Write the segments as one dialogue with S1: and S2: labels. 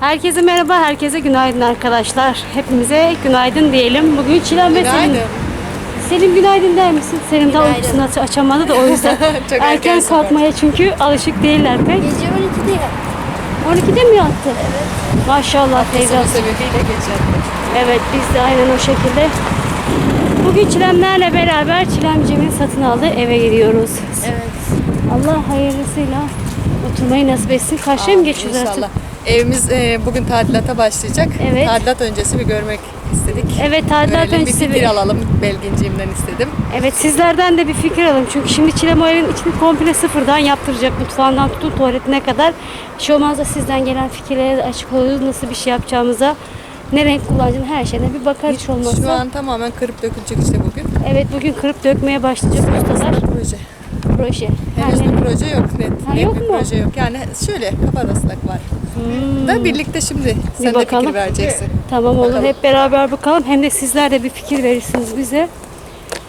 S1: Herkese merhaba, herkese günaydın arkadaşlar. Hepimize günaydın diyelim. Bugün Çilem ve Selim.
S2: Günaydın.
S1: Selim günaydın der misin? Selim daha uykusunu aç- açamadı da o yüzden.
S2: Çok
S1: erken
S2: erken sabah.
S1: kalkmaya çünkü alışık değiller pek.
S3: Gece 12'de ya.
S1: 12'de mi yattı? Evet. Maşallah teyze.
S2: Sonu sebebiyle geçer.
S1: Evet biz de aynen o şekilde. Bugün Çilemlerle beraber Çilemcimin satın aldığı eve gidiyoruz.
S3: Evet.
S1: Allah hayırlısıyla oturmayı nasip etsin. Karşıya mı geçiyoruz artık?
S2: İnşallah. Evimiz e, bugün tadilata başlayacak.
S1: Evet.
S2: Tadilat öncesi bir görmek istedik.
S1: Evet, tadilat
S2: Görelim,
S1: öncesi
S2: bir fikir
S1: bir-
S2: alalım. Belginciğimden istedim.
S1: Evet sizlerden de bir fikir alalım. Çünkü şimdi Çilem o evin içini komple sıfırdan yaptıracak. Mutfağından tutun tuvaletine kadar. Olmazsa şey sizden gelen fikirlere açık oluruz. Nasıl bir şey yapacağımıza, ne renk kullanacağını her şeyine bir bakar hiç olmazsa.
S2: Şu an tamamen kırıp dökülecek işte bugün.
S1: Evet bugün kırıp dökmeye başlayacak ustalar.
S2: Proje.
S1: Proje.
S2: Henüz
S1: Yani-
S2: bir proje yok. Net,
S1: Ha,
S2: net
S1: yok
S2: bir
S1: mu?
S2: proje yok. Yani şöyle kafa var.
S1: Hmm.
S2: Da birlikte şimdi sen de
S1: bakalım.
S2: fikir vereceksin.
S1: Tamam olur.
S2: Bakalım.
S1: Hep beraber bakalım. Hem de sizler de bir fikir verirsiniz bize.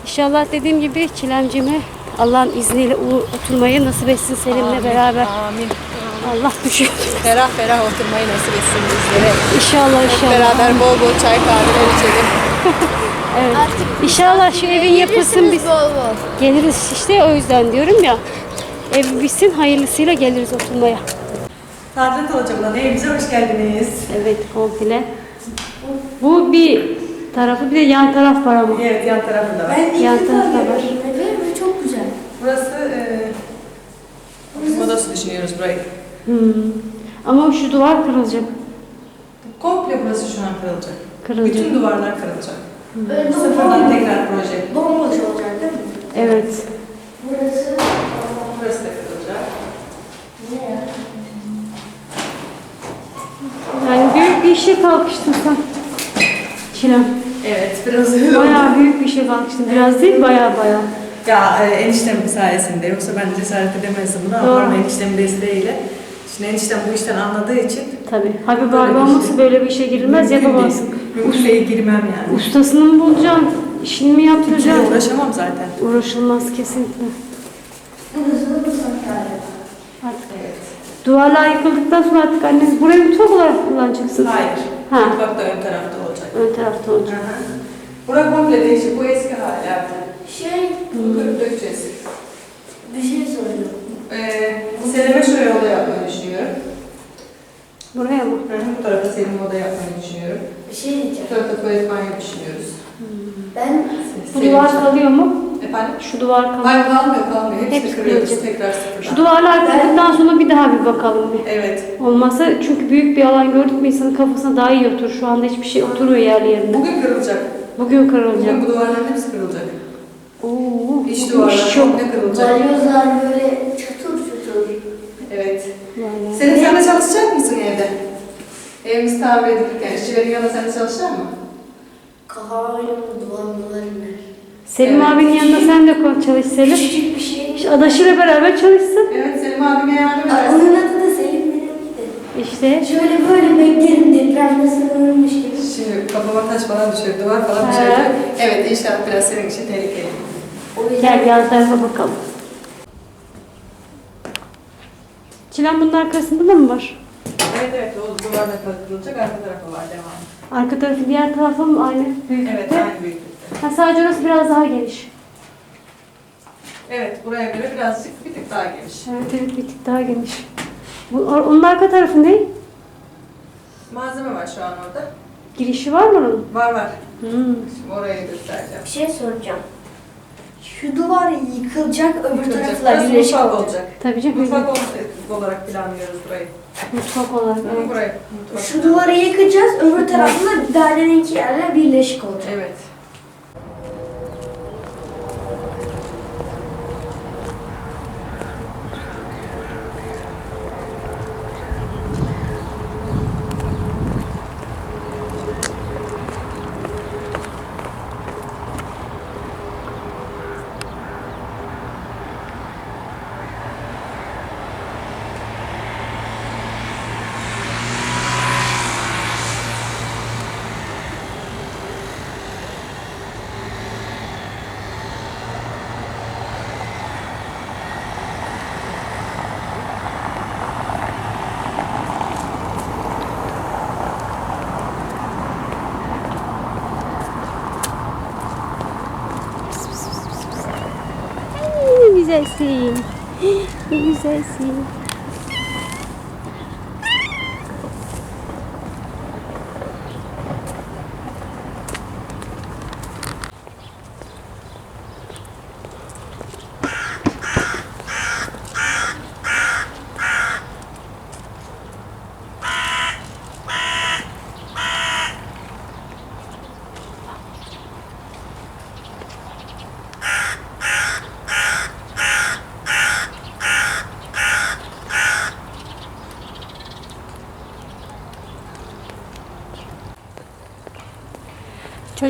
S1: İnşallah dediğim gibi Çilemcime Allah'ın izniyle oturmayı nasip etsin Selim'le
S2: Amin,
S1: beraber.
S2: Amin.
S1: Allah düşüyor.
S2: Ferah ferah oturmayı nasip etsin bizlere.
S1: İnşallah
S2: Hep
S1: inşallah.
S2: beraber bol bol çay kahveler içelim.
S1: Evet.
S3: Artık
S1: İnşallah şu evin yapısın biz
S3: Bol bol.
S1: geliriz işte o yüzden diyorum ya. Ev bitsin hayırlısıyla geliriz oturmaya.
S4: Tadilat Hocam'dan evimize hoş geldiniz.
S1: Evet komple. Bu bir tarafı bir de yan taraf var ama.
S4: Evet yan tarafında var.
S3: Ben
S1: Yan
S3: ilk defa
S1: tarafta var.
S3: görüyorum evi ve çok güzel.
S4: Burası e, oturma odası düşünüyoruz burayı.
S1: Hmm. Ama şu duvar kırılacak.
S4: Komple burası şu an kırılacak.
S1: Kırılacak.
S4: Bütün duvarlar kırılacak.
S3: Böyle
S4: Sıfırdan
S3: bomboş-
S4: tekrar proje.
S3: Bomboş olacak değil mi?
S1: Evet.
S3: Burası
S4: Burası da kırılacak.
S3: ne ya?
S1: Yani büyük bir işe kalkıştın sen. Çilem.
S4: Evet biraz öyle oldu.
S1: Bayağı büyük bir işe kalkıştın. Biraz değil bayağı bayağı.
S4: Ya e, eniştem sayesinde yoksa ben cesaret edemezdim buna
S1: Doğru.
S4: ama eniştemin desteğiyle. Şimdi eniştem bu işten anladığı için
S1: Tabii. Habib
S4: Böyle
S1: abi
S4: bir
S1: olmasa
S4: şey.
S1: böyle bir işe girilmez
S4: mümkün
S1: yapamazsın.
S4: değil. Mümkün değil girmem yani.
S1: Ustasını mı bulacaksın? İşini mi
S4: Kimseye
S1: yaptıracaksın?
S4: uğraşamam zaten.
S1: Uğraşılmaz kesinlikle
S3: da mutfak galiba.
S1: Artık
S4: Evet.
S1: Duvarlar yıkıldıktan sonra artık anneniz burayı mutfak olarak kullanacaksın.
S4: Hayır.
S1: Ha.
S4: Mutfak da ön tarafta olacak.
S1: Ön tarafta olacak.
S4: Aha. Bura komple değişik. Bu eski hali artık.
S3: Şey,
S4: Kırıp dökeceğiz.
S3: bir şey soruyorum.
S4: Ee, Selim'e şuraya oda yapmayı düşünüyorum.
S1: Buraya mı?
S4: Hı hı, Bu tarafa Selim'e oda yapmayı düşünüyorum.
S3: Bir şey
S4: Bu
S3: diyeceğim.
S4: tarafa tuvalet banyo düşünüyoruz.
S3: Ben
S1: Bu
S4: Selim
S1: duvar kalıyor mu?
S4: Efendim?
S1: Şu duvar kalıyor.
S4: Hayır kalmıyor kalmıyor. Hepsini
S1: Hepsi
S4: kırıyoruz
S1: kırılacak.
S4: tekrar
S1: Şu
S4: sıfırdan.
S1: duvarlar kırıldıktan sonra bir daha bir bakalım bir.
S4: Evet.
S1: Olmazsa çünkü büyük bir alan gördük mü insanın kafasına daha iyi oturur. Şu anda hiçbir şey oturmuyor yerli yerine.
S4: Bugün kırılacak.
S1: Bugün kırılacak.
S4: Bugün bu duvarların hepsi kırılacak.
S1: Oo,
S4: İç
S1: bu
S4: duvarlar
S1: iş çok.
S4: komple kırılacak.
S3: balyozlar böyle çatır çatır.
S4: Evet.
S1: Vallahi.
S4: Senin sen de çalışacak mısın evde? Evimiz tamir edilirken işçilerin yanında sen de çalışacak mısın?
S3: Kahveyle duvarları ne?
S1: Selim
S4: Evet.
S1: abinin yanında sen de kon- çalış Selim.
S3: Küçücük bir şey.
S1: İşte adaşıyla beraber çalışsın.
S4: Evet Selim abime yardım edersin.
S3: Onun adı da Selim de.
S1: İşte
S3: Şöyle böyle beklerim depremde sınırmış gibi.
S4: Şimdi kafama taş falan düşer, duvar falan düşer. Evet inşallah biraz senin için tehlikeli.
S3: O yüzden
S1: gel yan tarafa bakalım. Çilen bunun arkasında da mı var?
S4: Evet evet o duvarda kırılacak arka tarafı var devam.
S1: Arka tarafı diğer tarafa mı aynı büyüklükte?
S4: Evet aynı büyüklükte.
S1: Ha, sadece orası biraz daha geniş.
S4: Evet buraya göre birazcık bir tık daha geniş.
S1: Evet evet bir tık daha geniş. Bu, onun arka tarafı ne?
S4: Malzeme var şu an orada.
S1: Girişi var mı onun?
S4: Var var.
S1: Hmm.
S4: Şimdi oraya göstereceğim.
S3: bir şey soracağım. Şu duvar yıkılacak, öbür
S4: Yıkılacak.
S3: taraflar
S4: Burası
S3: birleşik
S4: mutfak
S3: olacak.
S4: olacak.
S1: Tabii canım.
S4: Mutfak ol- olarak planlıyoruz burayı.
S1: Mutfak olarak. Evet.
S4: Burayı mutfak.
S3: Şu duvarı yıkacağız, öbür taraflar daireninki yerle birleşik olacak.
S4: Evet.
S1: Ne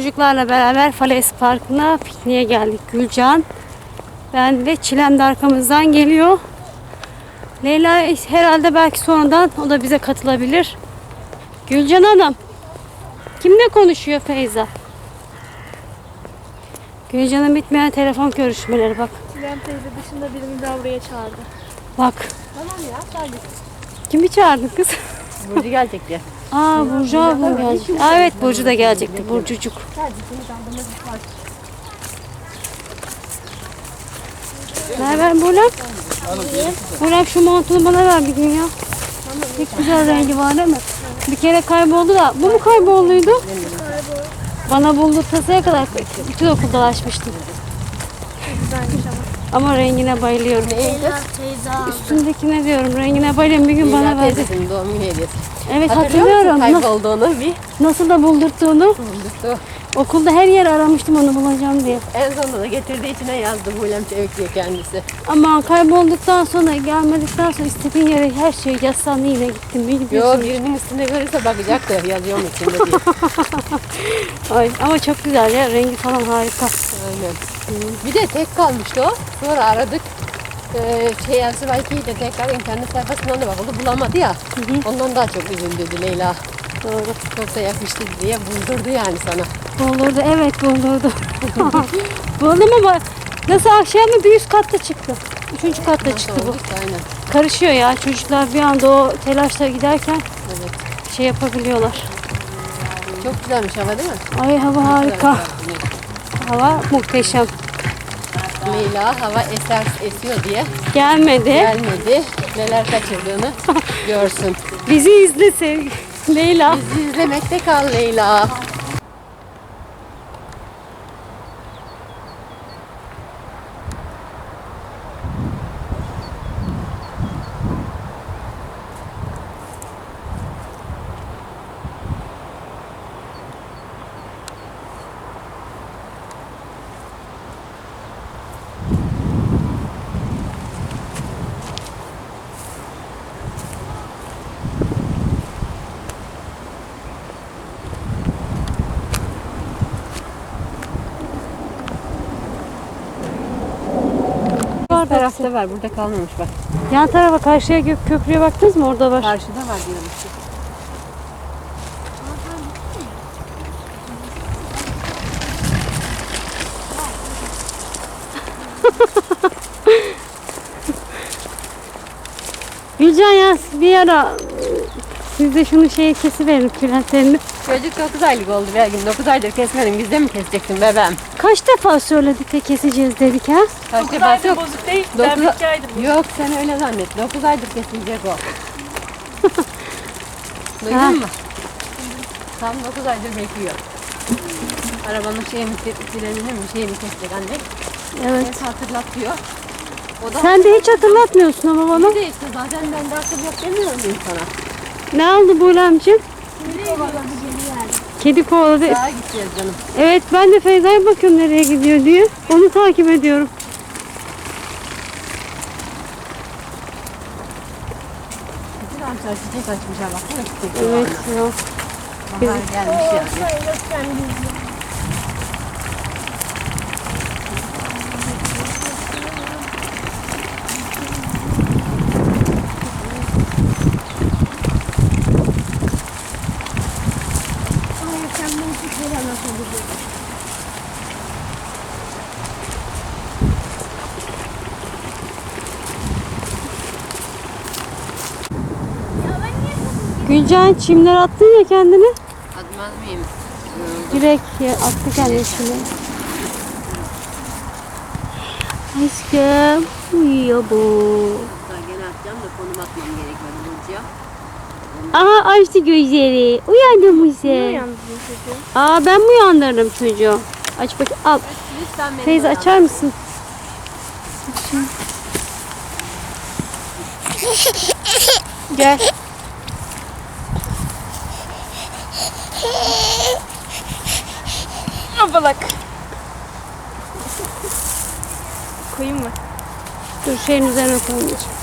S1: Çocuklarla beraber Fales Parkı'na pikniğe geldik. Gülcan. Ben de Çilem de arkamızdan geliyor. Leyla herhalde belki sonradan o da bize katılabilir. Gülcan Hanım. Kimle konuşuyor Feyza? Gülcan'ın bitmeyen telefon görüşmeleri bak.
S3: Çilem teyze dışında birini daha buraya çağırdı.
S1: Bak.
S3: Tamam ya sadece.
S1: Kimi çağırdın kız?
S2: Burcu gelecek diye.
S1: Aa Burcu abla gelecek. Aa, evet Burcu da gelecekti. Burcucuk. Ne haber Buğlem? Buğlem şu montunu bana ver bir gün ya. Ne güzel rengi var değil mi? Bir kere kayboldu da. Bu mu kaybolduydu? Bana buldurtasaya kadar bütün okul dolaşmıştım. Ama rengine bayılıyorum.
S3: Leyla teyze aldı.
S1: Üstündekine diyorum rengine bayılıyorum. Bir gün bana verdi.
S2: teyzesinin doğum günü hediyesi.
S1: Evet
S2: Hatırlıyor musun
S1: hatırlıyorum. Nasıl,
S2: kaybolduğunu bir
S1: nasıl da buldurttuğunu.
S2: bulduktu.
S1: Okulda her yer aramıştım onu bulacağım diye.
S2: En sonunda da getirdiği içine yazdı Bulem Çevik diye kendisi.
S1: Ama kaybolduktan sonra gelmedikten sonra istediğin yere her şeyi yazsan yine gittim. Bir
S2: Yo
S1: gidiyorsun.
S2: birinin üstünde görürse bakacaktı yazıyor mu içinde diye.
S1: Ay, ama çok güzel ya rengi falan harika.
S2: Aynen. Bir de tek kalmıştı o. Sonra aradık. Ee, şey Elsi Bayki'yi de tekrar internet sayfasından da bakıldı bulamadı ya. Ondan daha çok üzüldü Leyla.
S1: Doğru.
S2: Çok da yakıştı diye buldurdu yani sana.
S1: Buldurdu evet buldurdu. Buldum ama nasıl akşam mı bir üst katta çıktı. Üçüncü katta çıktı bu.
S2: Aynen.
S1: Karışıyor ya çocuklar bir anda o telaşla giderken
S2: Evet.
S1: şey yapabiliyorlar.
S2: Çok güzelmiş hava değil mi?
S1: Ay hava harika. Hava muhteşem.
S2: Leyla hava eser esiyor diye
S1: Gelmedi.
S2: gelmedi. Neler kaçırdığını görsün.
S1: Bizi izle sevgi. Leyla.
S2: Bizi izlemekte kal Leyla. Tarafta var. Burada kalmamış bak.
S1: Yan tarafa karşıya gök köprüye baktınız mı? Orada var.
S2: Karşıda var diyormuş.
S1: Gülcan ya bir ara siz de şunu şey kesiverin tülentlerini.
S2: Çocuk 9 aylık oldu belki. 9 aydır kesmedim. Bizde mi keseceksin bebeğim?
S1: Kaç defa söyledik de keseceğiz dedik ha?
S2: Kaç defa yok.
S3: bozuk değil.
S2: Dokuz-
S3: Ben bir aydır.
S2: Yok sen öyle zannet. 9 aydır kesilecek o.
S1: Ha.
S2: Duydun mu? Tam 9 aydır bekliyor. Arabanın şeyini, frenini mi şeyini kesecek anne.
S1: Evet.
S2: Neyse hatırlat diyor. O da
S1: Sen de hiç hatırlatmıyorsun ama bana.
S2: Bir de işte zaten ben de akıl yok demiyor muyum sana?
S1: Ne aldı Buğlemciğim? Kedi kovaladı.
S2: Sağa gideceğiz canım.
S1: Evet ben de Feyza'ya bakıyorum nereye gidiyor diye. Onu takip ediyorum.
S2: Bütün ağaçlar çiçek açmış ha baksana çiçek.
S1: Evet ya.
S2: Bahar gelmiş yani.
S1: Gülcan çimler attın ya kendini.
S2: Atmaz mıyım?
S1: Direkt attı kendini çimleri. Aşkım uyuyor bu.
S2: Gene atacağım da konum atmam gerekiyor Burcu'ya.
S1: Aha açtı gözleri. Uyandı mı sen? Aa ben mi uyandırdım çocuğu? Aç bakayım. Al.
S2: Lütfen beni
S1: Teyze
S2: uyan.
S1: açar mısın? Gel.
S5: Abalak. Koyayım mı?
S1: Dur şeyin üzerine koymayacağım.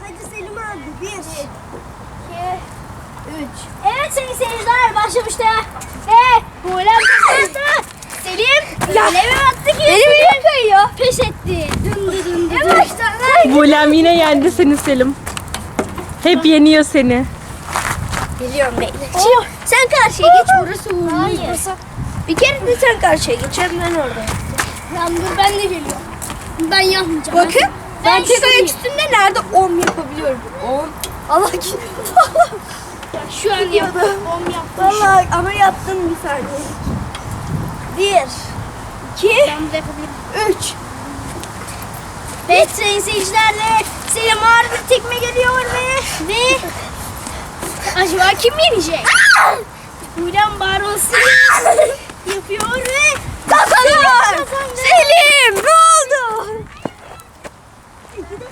S3: Hadi Selim abi. Bir. İki. Üç. Evet sayın seyirciler başlamıştı. Ve Buğlem kazandı. Selim kaleme attı ki. Benim elim kayıyor. Peş etti. Dın dı dın dı dın. Yavaştan.
S5: Bulem yine yendi seni Selim. Hep yeniyor seni.
S3: Geliyorum bekle. Oh. Sen karşıya geç burası uğurlu. Hayır. Bir kere de sen karşıya geç. Hem ben orada. Tamam dur ben de geliyorum. Ben yapmayacağım. Bakın. Ben, tek ayak üstünde nerede 10 yapabiliyorum. 10. Allah ki. Şu an yaptım. 10 yaptım. Vallahi ama yaptım bir saniye. 1 2 Ben de yapabilirim. 3 Evet sayın seyircilerle Selim ağır bir tekme geliyor ve ve Acaba kim yenecek? Ulan Baron Selim yapıyor ve kazanıyor. Selim ne oldu?
S2: you. got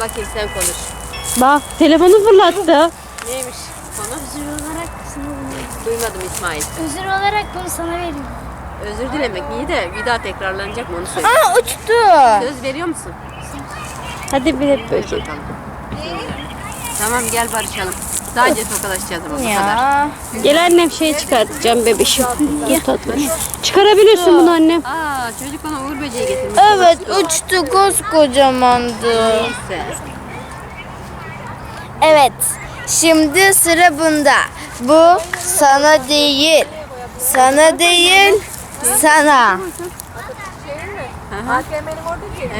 S2: bakayım sen konuş.
S1: Bak telefonu fırlattı.
S2: Neymiş konu?
S3: Özür olarak sana bunu
S2: Duymadım İsmail.
S3: Özür olarak bunu sana veriyorum.
S2: Özür dilemek iyi de bir daha tekrarlanacak mı onu söyle.
S5: Aa uçtu.
S2: Söz veriyor musun?
S1: Hadi bir hep böyle.
S2: Bakalım. Tamam gel barışalım. Sadece tokalaşacağız ama bu kadar.
S5: Ya.
S1: Gel annem şey çıkartacağım bebişim. Dur tatlım. Çıkarabilirsin bunu annem.
S2: Aa çocuk bana uğur böceği getirmiş.
S5: Evet uçtu koskocamandı.
S2: Neyse.
S5: Evet. Şimdi sıra bunda. Bu sana değil. Sana değil. Sana.
S2: Aha.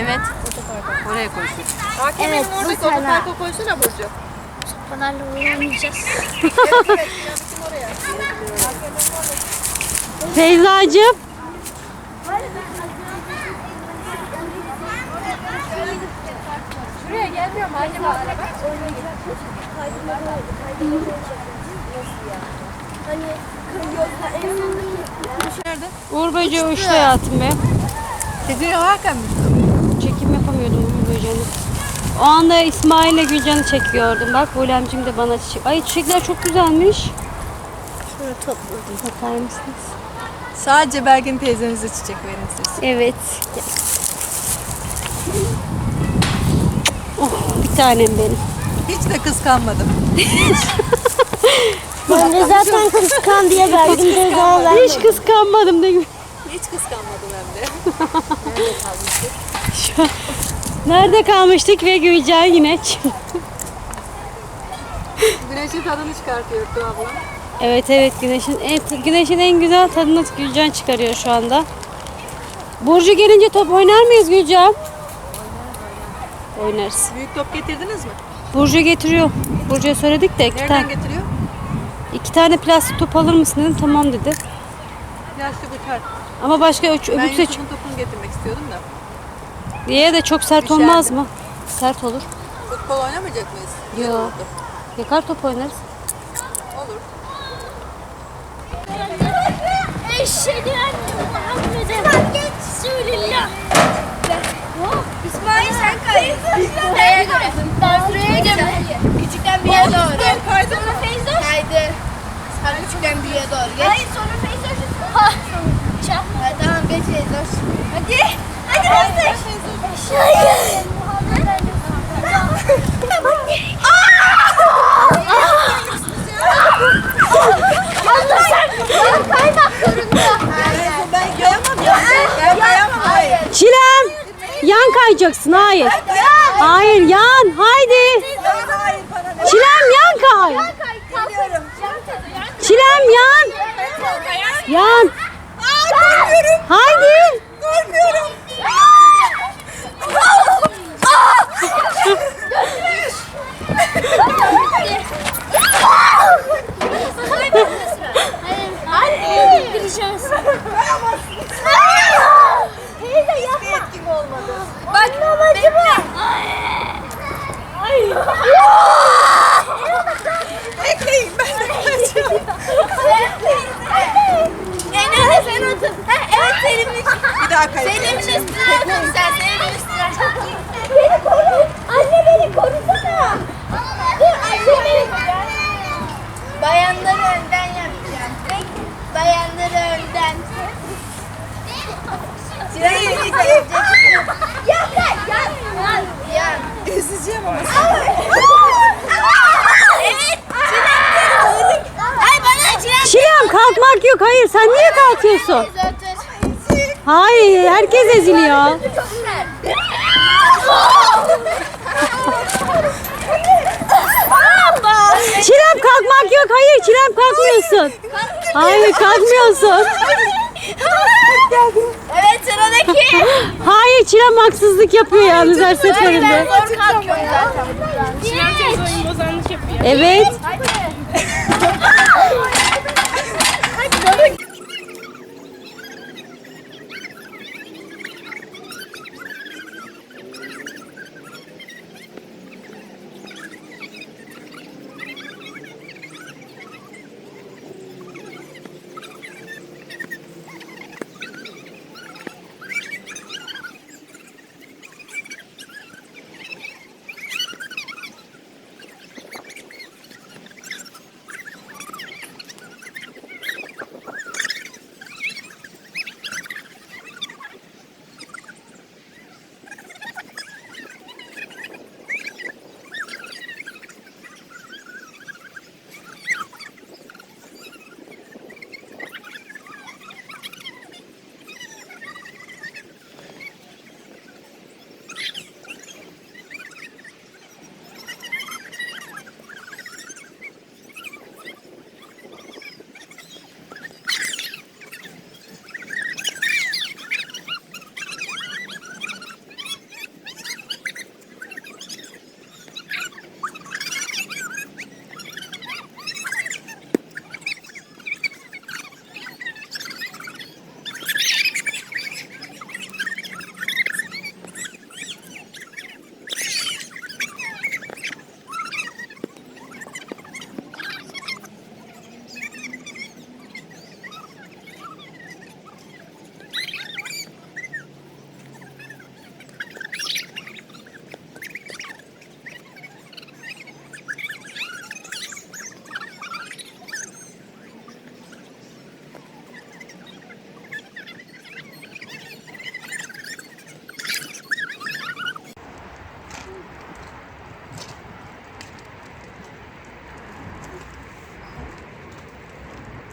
S2: Evet. Oraya koysun.
S5: Evet bu sana.
S3: Pınar'la oynayacağız.
S1: Feyzacığım. Uğur böceği uçtu hayatım be.
S4: Çekiyor Hakan mı?
S1: Çekim yapamıyordum Uğur böceğini. O anda İsmail ile Gülcan'ı çekiyordum. Bak Bulemcim de bana çiçek. Ay çiçekler çok güzelmiş. Şöyle topladım. Bakar mısınız?
S4: Sadece Belgin teyzenize çiçek verin siz.
S1: Evet. Oh bir tanem benim.
S4: Hiç de kıskanmadım.
S3: Ben de zaten kıskan diye verdim ceza vermedim.
S1: Hiç kıskanmadım ne gibi.
S4: Hiç kıskanmadım hem de.
S1: Nerede kalmıştık ve Gülcan yine
S4: Güneşin tadını çıkartıyor Tuğ abla.
S1: Evet evet güneşin en, güneşin en güzel tadını Gülcan çıkarıyor şu anda. Burcu gelince top oynar mıyız Gülcan? Oynarız.
S4: Büyük top getirdiniz mi?
S1: Burcu getiriyor. Burcu'ya söyledik de iki,
S4: Nereden
S1: tane,
S4: getiriyor?
S1: iki tane plastik top alır mısın dedim. Tamam dedi.
S4: Plastik uçar.
S1: Ama başka öç,
S4: Ben Yusuf'un topunu da.
S1: Diye de çok sert
S4: Düşerdi.
S1: olmaz mı? Sert olur.
S4: Futbol oynamayacak mıyız?
S1: Yok. Yakar top oynarız.
S4: Olur.
S3: Eşhedü enne Muhammeden Resulillah. İsmail sen kay. Sıraya göre. Sıraya göre. Küçükten büyüğe doğru. Kaydı mı? Feyzoş. Kaydı. Sen küçükten büyüğe doğru geç. Hayır sonra Feyzoş. Ha. Ha, tamam geç Feyzoş. Hadi. Hayır. Allah sen kaymak zorunda.
S4: Ben kayamam ya. Ben kayamam. Hayır.
S1: Çilem! Yan kayacaksın. Hayır. Hayır yan. Haydi. Çilem yan kay. Çilem yan. Yan. Haydi.
S4: Korkuyorum.
S3: Anne! Bitireceğiz. Teyze yapma.
S4: Etkim olmadı.
S3: Bak bekle. Ay.
S4: Bekleyin ben de kaçıyorum.
S3: Enes sen otur. Ha, evet Selim'in
S4: Bir daha kayayım.
S3: Selim'in üstüne otur sen. Selim'in üstüne. Beni koru. Anne beni korusana. Dur anne beni. Bayanları önden yapacağım. Bayanları önden. Sırayı Yan kay. Yan. Yan. Yan.
S4: Ezeceğim ama.
S3: Evet. Çilek. Ay bana çilek.
S1: Çilem kalkmak yok. Hayır sen niye kalkıyorsun? Hayır herkes eziliyor. Çilem kalkmak yok. Hayır Çilem kalkmıyorsun. Hayır kalkmıyorsun.
S3: Evet sıradaki.
S1: Hayır Çilem haksızlık yapıyor yalnız her seferinde.
S3: Zor kalkıyorum zaten buradan. Geç.
S1: Evet.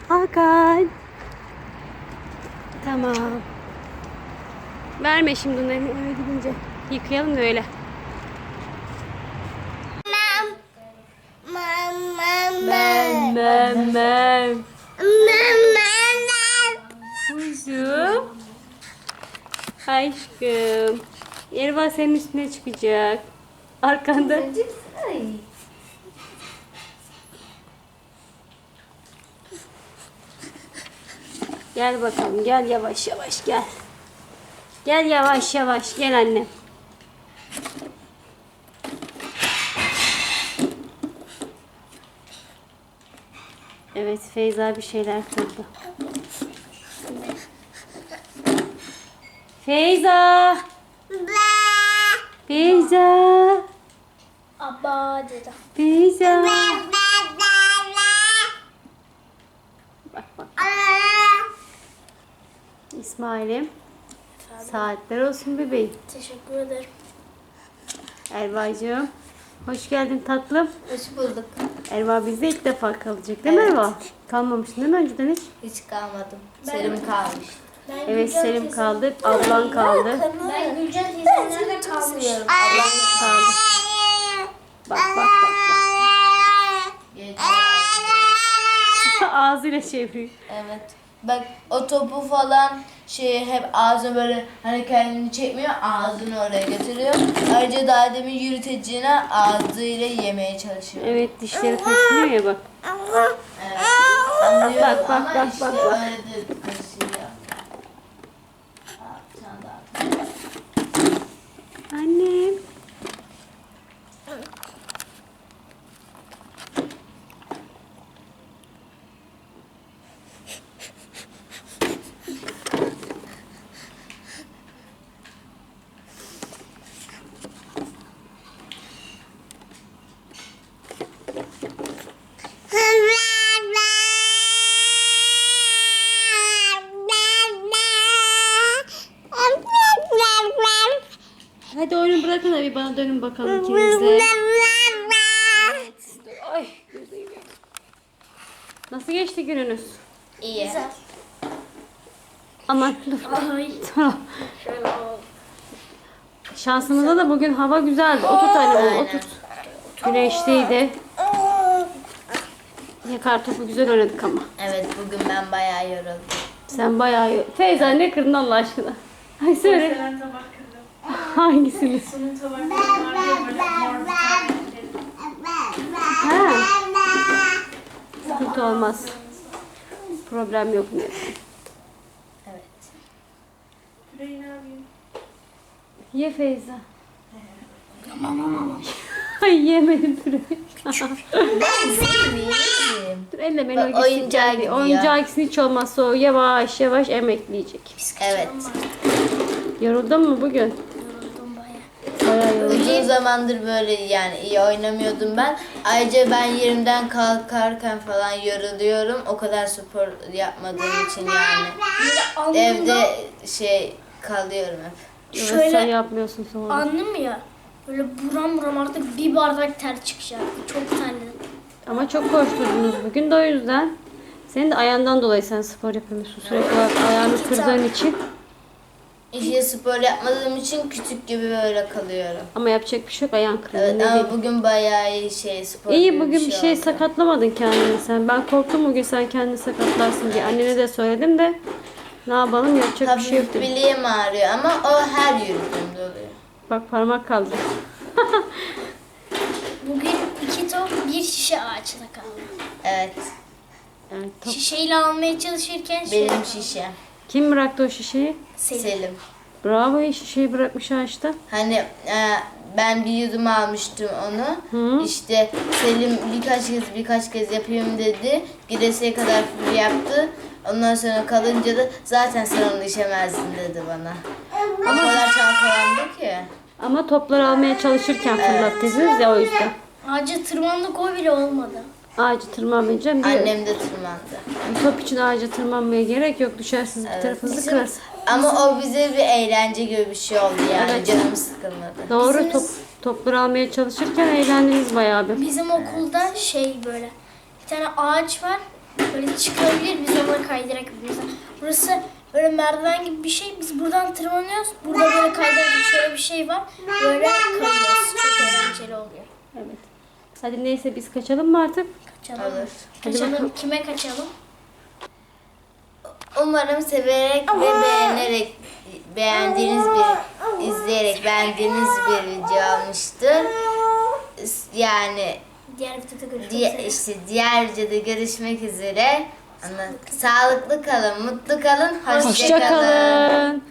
S1: Hakan. Tamam. Verme şimdi onları eve gidince. Yıkayalım da öyle. Mem. Mem mem mem. Mem mem. Mem mem mem. Kuzum. Aşkım. Erva senin üstüne çıkacak. Arkanda. Gel bakalım gel yavaş yavaş gel. Gel yavaş yavaş gel anne. Evet Feyza bir şeyler kırdı. Feyza. Feyza.
S3: Abba dedi.
S1: Feyza. Bak bak. İsmail'im. Saatler olsun bebeğim.
S3: Teşekkür ederim.
S1: Erva'cığım. Hoş geldin tatlım.
S6: Hoş bulduk.
S1: Erva bizde ilk defa kalacak değil mi
S6: Evet.
S1: Erva? Kalmamıştın değil mi önceden hiç?
S6: Hiç kalmadım. Selim kalmış.
S1: Evet Selim kaldı, ablan kaldı.
S3: Ben Gülcan teyzemlerle kalmıyorum.
S1: Kaldı. Bak bak bak. Bak. Ağzıyla çeviriyor.
S6: Evet. Bak o topu falan şey hep ağzına böyle hani kendini çekmiyor ağzını oraya götürüyor. Ayrıca daha demin yürütecine ağzıyla yemeye çalışıyor.
S1: Evet dişleri kaşınıyor ya bak.
S6: Evet. Anlıyorum
S1: Bak, bak,
S6: ama
S1: bak,
S6: işte
S1: bak, bak.
S6: öyle de taşıyor. Aa, bir tane daha.
S1: Annem. Hadi oyunu bırakın da bir bana dönün bakalım ikiniz de. Ay gözüm. Nasıl geçti gününüz?
S6: İyi.
S1: Aman dur. Tamam. Şansımıza da bugün hava güzeldi. Oturt anne oturt. Güneşliydi. Ya kartopu güzel oynadık ama.
S6: Evet bugün ben bayağı yoruldum.
S1: Sen bayağı... iyi- Teyze ne kırdın Allah aşkına? Ay söyle. Hangisini? Ha. Sıkıntı olmaz. Problem yok ne?
S6: Evet.
S1: Ye Feyza. Ay yemedim püre. Dur elle beni
S6: Bak,
S1: o gitsin
S6: oyuncağı
S1: geldi.
S6: gibi
S1: Oyuncağı gitsin hiç olmazsa o yavaş yavaş emekleyecek.
S6: Evet.
S1: Yoruldun mu bugün?
S6: Zamandır böyle yani iyi oynamıyordum ben. Ayrıca ben yerimden kalkarken falan yoruluyorum. O kadar spor yapmadığım için yani. Evde şey kalıyorum hep.
S3: Şöyle-
S1: sen yapmıyorsun sonra.
S3: alnım ya. Böyle buram buram artık bir bardak ter çıkacak. Çok terledim.
S1: Ama çok koşturdunuz bugün de o yüzden. Senin de ayağından dolayı sen spor yapamıyorsun. Sürekli olarak ayağını kırdığın için.
S6: İşte spor yapmadığım için küçük gibi böyle kalıyorum.
S1: Ama yapacak bir şey yok ayağın kırıldı.
S6: Evet
S1: ne diyeyim.
S6: ama bugün bayağı iyi şey spor
S1: İyi
S6: gibi
S1: bugün bir şey
S6: oldu.
S1: sakatlamadın kendini sen. Ben korktum bugün sen kendini sakatlarsın diye. Annene de söyledim de ne yapalım yapacak bir şey yok dedim.
S6: bileğim ağrıyor ama o her yürüdüğümde oluyor.
S1: Bak parmak kaldı.
S3: Bugün iki top bir şişe ağaçta kaldı.
S6: Evet.
S1: Evet, top.
S3: Şişeyle almaya çalışırken şey
S6: Benim şişem.
S1: Kim bıraktı o şişeyi?
S6: Selim.
S1: Bravo iyi şişeyi bırakmış ağaçta.
S6: Hani e, ben bir yudum almıştım onu.
S1: Hı.
S6: İşte Selim birkaç kez birkaç kez yapayım dedi. Gireseye kadar full yaptı. Ondan sonra kalınca da zaten sen onu içemezdin dedi bana. O kadar çalkalandı ki.
S1: Ama topları almaya çalışırken fırlattınız ya o yüzden.
S3: ağaca tırmandık o bile olmadı.
S1: Ağacı tırmanmayacağım diye.
S6: Annem de tırmandı.
S1: Top için ağaca tırmanmaya gerek yok. Düşersiniz bir tarafınızı kırarsınız.
S6: Ama o bize bir eğlence gibi bir şey oldu yani.
S1: Evet.
S6: Canım sıkılmadı.
S1: Doğru top, topları almaya çalışırken eğlendiniz bayağı bir.
S3: Bizim okulda şey böyle bir tane ağaç var. Böyle çıkabilir biz ona kaydırak yapıyoruz. Burası Böyle merdiven gibi bir şey. Biz buradan tırmanıyoruz. Burada böyle kaydırak gibi şöyle bir şey var. Böyle kayıyoruz. Çok eğlenceli oluyor.
S1: Evet. Hadi neyse biz kaçalım mı artık?
S3: Kaçalım.
S6: Olur.
S3: Kaçalım. Kime kaçalım?
S6: Umarım severek ve beğenerek beğendiğiniz bir izleyerek beğendiğiniz bir video olmuştur. Yani
S3: Diğer videoda görüşmek
S6: diye,
S3: üzere.
S6: işte diğer videoda görüşmek üzere. Ama sağlıklı kalın, mutlu kalın, hoşça,
S1: Hoşça
S6: kalın.
S1: kalın.